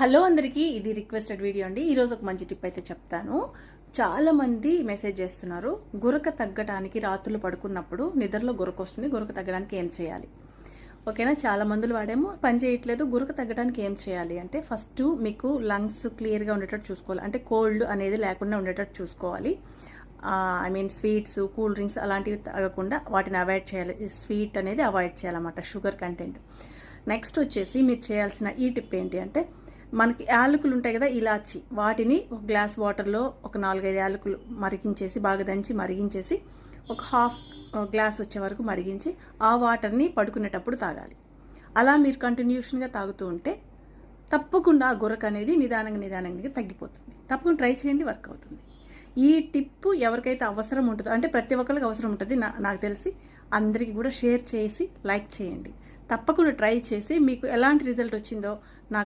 Hello అందరికీ ఇది requested video అండి. ఈరోజు ఒక మంచి టిప్ అయితే చెప్తాను. చాలామంది మెసేజ్ చేస్తున్నారు గురక తగ్గడానికి రాత్రులు పడుకున్నప్పుడు నిద్రలో గురక వస్తుంది గురక తగ్గడానికి ఏం చేయాలి? ఓకేనా? చాలా మందులు వాడేమో పని చేయట్లేదు గురక తగ్గడానికి ఏం చేయాలి అంటే ఫస్ట్ మీకు లంగ్స్ క్లియర్గా ఉండేటట్టు చూసుకోవాలి. అంటే కోల్డ్ అనేది లేకుండా ఉండేటట్టు చూసుకోవాలి. I mean sweets cool drinks అలాంటివి తాగకుండా వాటిని అవాయిడ్ చేయాలి. స్వీట్ అనేది అవాయిడ్ చేయాలన్నమాట షుగర్ కంటెంట్. నెక్స్ట్ వచ్చేసి మీరు చేయాల్సిన ఈ టిప్ ఏంటి అంటే మనకి యాలకులు ఉంటాయి కదా ఇలాచి వాటిని ఒక గ్లాస్ వాటర్లో ఒక నాలుగైదు యాలకులు మరిగించేసి బాగా దంచి మరిగించేసి ఒక హాఫ్ గ్లాస్ వచ్చే వరకు మరిగించి ఆ వాటర్ని పడుకునేటప్పుడు తాగాలి. అలా మీరు కంటిన్యూషన్గా తాగుతూ ఉంటే తప్పకుండా ఆ గురక అనేది నిదానంగా నిదానంగా తగ్గిపోతుంది. తప్పకుండా ట్రై చేయండి వర్క్ అవుతుంది. ఈ టిప్పు ఎవరికైతే అవసరం ఉంటుందో అంటే ప్రతి ఒక్కరికి అవసరం ఉంటుంది నా నాకు తెలిసి అందరికీ కూడా షేర్ చేసి లైక్ చేయండి. తప్పకుండా ట్రై చేసి మీకు ఎలాంటి రిజల్ట్ వచ్చిందో నా